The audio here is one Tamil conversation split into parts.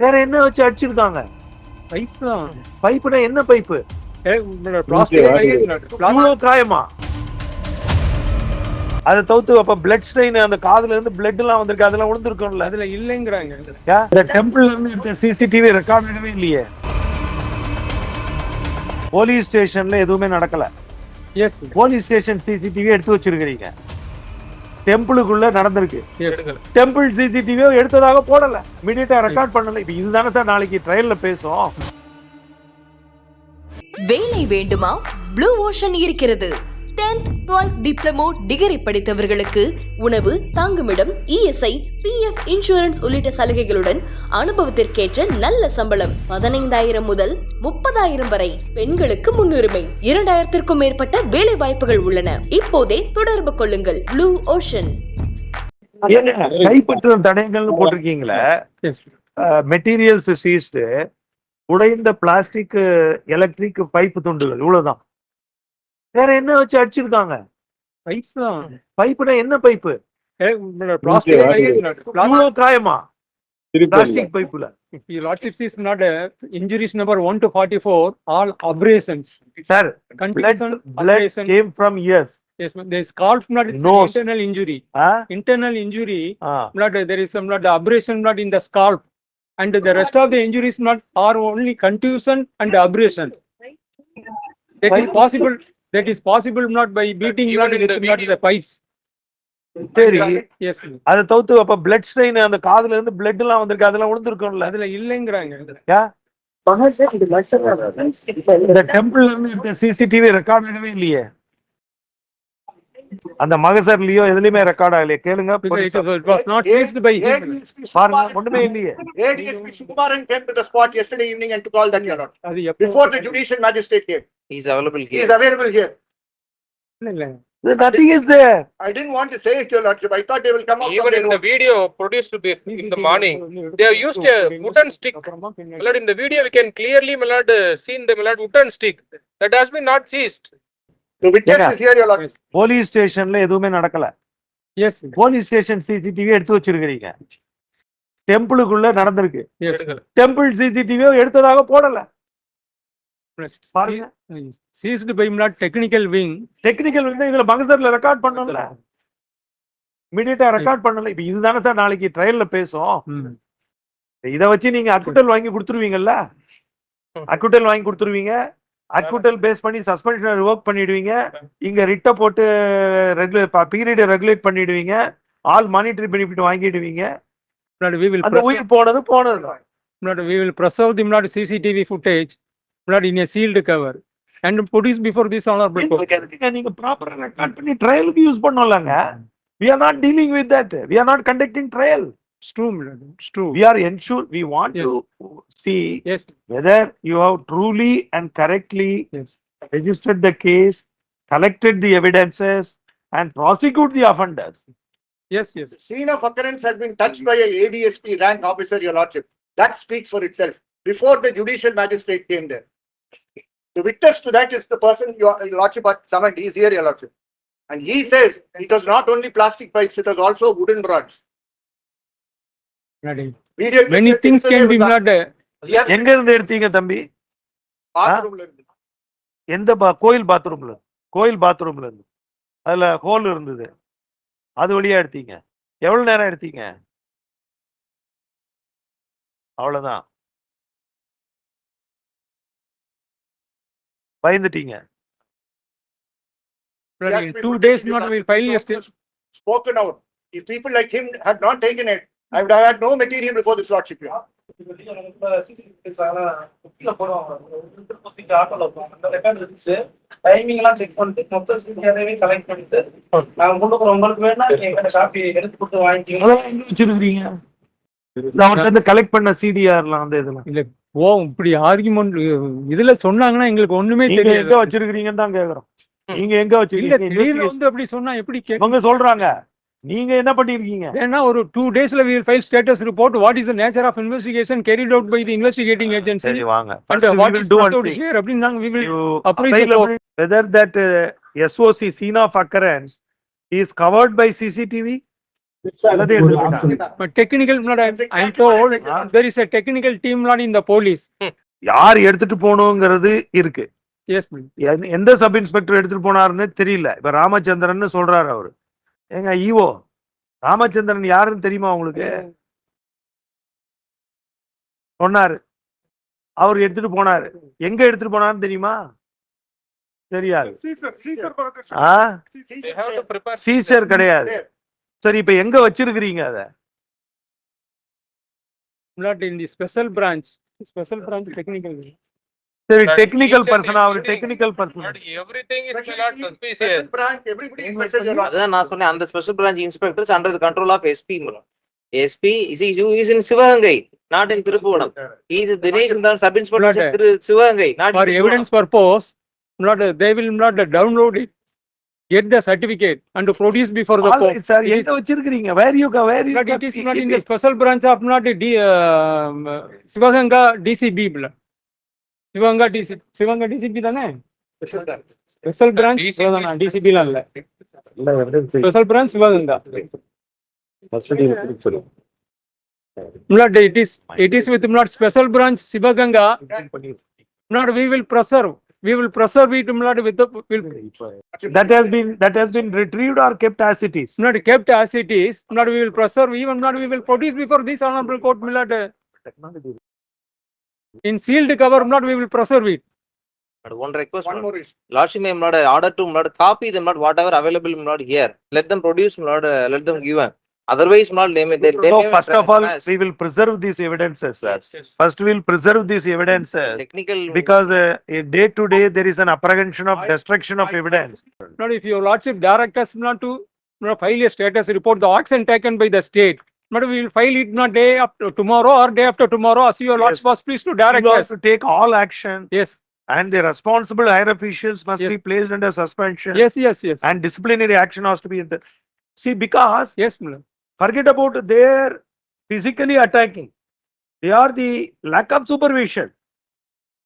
வேற என்ன வச்சு அடிச்சிருக்காங்க? பைப்ஸ் தான் பைப்புனா என்ன பைப்பு? காயமா? அதை தவிர்த்து அப்ப பிளட் ஸ்ட்ரெயின் அந்த காதுல இருந்து பிளட் எல்லாம் வந்திருக்கு அதெல்லாம் அதுல இல்லைங்கிறாங்க இந்த டெம்பிள்ல இருந்து எடுத்த சிசிடிவி ரெக்கார்ட் ஆகவே இல்லையே. போலீஸ் ஸ்டேஷன்ல எதுவுமே நடக்கல. எஸ் போலீஸ் ஸ்டேஷன் சிசிடிவி எடுத்து வச்சிருக்கிறீங்க. டெம்பிளுக்குள்ள நடந்திருக்கு. டெம்பிள் சிசிடிவியோ எடுத்ததாக போடல. இமீடியட்டா ரெக்கார்ட் பண்ணல. இப்ப இதுதானே சார் நாளைக்கு ட்ரையல்ல பேசும் வேலை வேண்டுமா? ப்ளூ ஓஷன் இருக்கிறது. 10th 12th டிப்ளமோ டிகிரி படித்தவர்களுக்கு உணவு தங்குமிடம் இஎஸ்ஐ பிஎஃப் இன்சூரன்ஸ் உள்ளிட்ட சலுகைகளுடன் அனுபவத்திற்கேற்ற நல்ல சம்பளம். பதினைந்தாயிரம் முதல் முப்பதாயிரம் வரை பெண்களுக்கு முன்னுரிமை. இரண்டாயிரத்திற்கும் மேற்பட்ட வேலை வாய்ப்புகள் உள்ளன. இப்போதே தொடர்பு கொள்ளுங்கள். ப்ளூ ஓஷன் கைப்பற்றும் தடயங்கள்னு போட்டிருக்கீங்களே? மெட்டீரியல்ஸ் சீஸ்டு உடைந்த பிளாஸ்டிக் எலக்ட்ரிக் பைப்பு துண்டுகள் இவ்வளவுதான். வேற என்ன வச்சு அடிச்சிருக்காங்க பைப்ஸ் தான் பைப்புனா என்ன பைப்பு பிளாஸ்டிக் இவ்வளவு காயமா plastic பைப்புல lordship is not injuries number one two forty four all abrasions sir blood condition blood came from ears Yes, ma'am. There is scalp blood. It's an Nose. internal injury. ஆ? Internal injury. ஆ. Blood. There is some blood abrasion blood in the scalp, and the rest of the injuries blood are only contusion and abrasion. That is Why- possible. That is possible not by beating blood with blood the pipes. சரி. அதை தவிர்த்து அப்ப பிளட் ஸ்ட்ரெயின் அந்த காதுல இருந்து பிளட் எல்லாம் வந்திருக்கு அதெல்லாம் விழுந்திருக்கும்ல அதுல இல்லைங்கிறாங்க. இந்த டெம்பிள்ல இருந்து சிசிடிவி ரெக்கார்ட் ஆகவே இல்லையே. அந்த மகசர்லயோ எதுலயுமே ரெக்கார்ட் ஆகலையே கேளுங்க Because it was it was not used by him. பாருங்க ஒண்ணுமே இல்லையே ADSP Sukumaran came to the spot yesterday evening and took all that your honor. அது எப்போ- Before the judicial magistrate came, He's available he here. is available here. இல்ல, இல்ல. Nothing is there I didn't want to say it, your lordship. I thought they will come up from Even their in the own. video produced this in the morning, they have used a wooden stick. my lord, in the video, we can clearly, my lord, uh, seen the my lord, wooden stick that has been not seized. Police ஸ்டேஷன்ல எதுவுமே நடக்கல. Yes. போலீஸ் ஸ்டேஷன் சிசிடிவி எடுத்து வச்சிருக்கிறீங்க. டெம்பிளுக்குள்ள நடந்திருக்கு. டெம்பிள் சிசிடிவியோ எடுத்ததாக போடல. By blood technical wing. Technical வந்து இதுல மகசர்ல ரெக்கார்ட் பண்ணல இமீடியட்டா ரெக்கார்ட் பண்ணல. இப்ப இதுதானே சார் நாளைக்கு ட்ரையல்ல பேசும். இத வச்சு நீங்க அக்குட்டல் வாங்கி கொடுத்துருவீங்கல்ல? அக்குட்டல் வாங்கி கொடுத்துருவீங்க. அக்குட்டல் பேஸ் பண்ணி சஸ்பென்ஷன் ரிவோக் பண்ணிடுவீங்க இங்க ரிட்ட போட்டு ரெகுலேட் பீரியட் ரெகுலேட் பண்ணிடுவீங்க ஆல் மானிட்டரி பெனிஃபிட் வாங்கிடுவீங்க அந்த உயிர் போனது போனது will preserve the blood CCTV footage, blood in a sealed cover and produce before this honorable court. எங்களுக்கு எதுக்குங்க நீங்க ப்ராப்பரா ரெக்கார்ட் பண்ணி ட்ரையலுக்கு யூஸ் பண்ணலாங்க we are not dealing with that we are not conducting trial It's true, it's true. we are ensure we want Yes. to see Yes, whether you have truly and correctly yes. registered the case, collected the evidences, and prosecute the offenders. Yes, yes. The scene of occurrence has been touched by a ADSP rank officer, your lordship. That speaks for itself. Before the judicial magistrate came there. The witness to that is the person your your lordship had summoned. He is here, your lordship. And he says it was not only plastic pipes, it was also wooden rods. Uh, எங்க இருந்து எடுத்தீங்க தம்பி. எந்த கோயில் பாத்ரூம்ல கோயில் பாத்ரூம்ல இருந்து அதுல ஹோல் இருந்தது அது வழியா எடுத்தீங்க எவ்வளவு நேரம் எடுத்தீங்க அவ்வளவுதான் பயந்துட்டீங்க two days it in not will file a Spoken out. If people like him had not taken it, I would have had no material before this. Timing எல்லாம் செக் பண்ணிட்டு மொத்த கலெக்ட் பண்ணிட்டு நாங்க கொடுக்குறோம் உங்களுக்கு வேணா நீங்க காப்பி எடுத்து கொடுத்து வச்சிருக்கீங்க அவர்கிட்ட இருந்து கலெக்ட் பண்ண சிடிஆர்லாம் அந்த இதெல்லாம் இல்ல ஓ இப்படி ஆர்குமெண்ட் இதுல சொன்னாங்கன்னா எங்களுக்கு ஒண்ணுமே நீங்க எங்க தெரியாது வச்சிருக்கீங்கன்னு தான் கேக்குறோம். நீங்க எங்க வச்சிருக்கீங்க? வந்து அப்படி சொன்னா எப்படி இவங்க சொல்றாங்க. நீங்க என்ன பண்ணிருக்கீங்க ஏன்னா ஒரு டூ டேஸ்ல we will file status report what is the nature of investigation carried out by the investigating agency சரி வாங்க do brought one out thing. here அப்படின்னு நாங்க we will You appraise the available whether that uh, SOC scene of occurrence is covered by CCTV is a technical team not in the police. யார் எடுத்துட்டு போகணுங்கிறது இருக்கு எந்த சப் இன்ஸ்பெக்டர் எடுத்துட்டு போனாருன்னு தெரியல இப்ப ராமச்சந்திரன் சொல்றாரு அவரு ஏங்க ஈவோ ராமச்சந்திரன் யாருன்னு தெரியுமா உங்களுக்கு? சொன்னாரு. அவர் எடுத்துட்டு போனாரு. எங்க எடுத்துட்டு போனாருன்னு தெரியுமா? தெரியாது. சீசர் கிடையாது. சரி இப்ப எங்க வச்சிருக்கிறீங்க அத? Not in the special branch, special branch technical. சரி technical person our technical person. Special branch, everybody is special, your lordship. அதான் நான் சொன்னேன் அந்த special branch inspectors under the control of SP SP is in Sivaganga not in Thiruppuvanam இது தினேஷ் தான் sub inspector Thiru Sivaganga not For evidence purpose, not, they will not download it, get the certificate and produce before the court. எங்க வச்சிருக்கிறீங்க where you where you But it is not in the special branch of not the D, um, Sivaganga DCB. blood. Sivaganga D C Sivaganga D C P ತಾನೆ ಸ್ಪೆಷಲ್ ಬ್ರಾಂಚ್ ಶಿವದನ ಡಿ ಸಿ ಪಿ ಅಲ್ಲ ಸ್ಪೆಷಲ್ ಬ್ರಾಂಚ್ ಶಿವದಿಂದ Mlad, it is it is with Mlad special branch Sivaganga. Mlad, we will preserve. We will preserve it Mlad with the will. That has been that has been retrieved or kept as it is. Mlad, kept as it is. Mlad, we will preserve. Even Mlad, we will produce before this honorable court Mlad. Technology. In sealed cover, not we will preserve it. But one request, one more issue. Lordship, my lord, order to not copy them not whatever available my here. Let them produce not uh, let them give. Otherwise, not they may. They, they no, may first of all, as. we will preserve these evidences, sir. Yes, yes. First, we will preserve these evidences. Technical. Because uh, day to day there is an apprehension of I, destruction I, of I, evidence. Not if your lordship direct us not to file a status report, the action taken by the state. Not we will file it not day after tomorrow or day after tomorrow, as your lordship was pleased to direct us. to take all action Yes, and the responsible higher officials must Yes. be placed under suspension yes, yes, yes, and disciplinary action has to be in the see because yes, lord. forget about their physically attacking. They are the lack of supervision.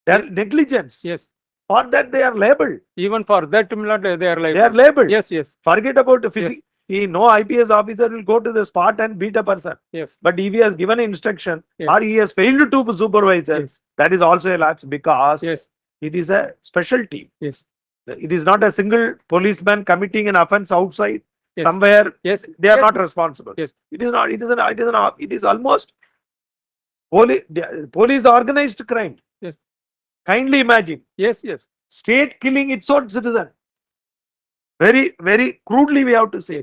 Their negligence. yes. For that they are labeled. Even for that, they are like, They are labeled. yes, yes, Forget about the physics. See, no IPS officer will go to the spot and beat a person. yes, But if he has given instruction Yes. or he has failed to supervise, yes, that is also a lapse because yes, it is a special team. yes, It is not a single policeman committing an offense outside Yes. somewhere. yes. They are yes, not responsible. Yes. It is not, it is an, it is an, it is almost police, police organized crime. Yes. Kindly imagine, Yes, yes, state killing its own citizen. Very, very crudely we have to say,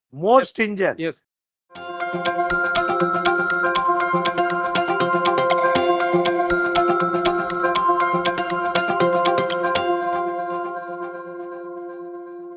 more stringent. yes,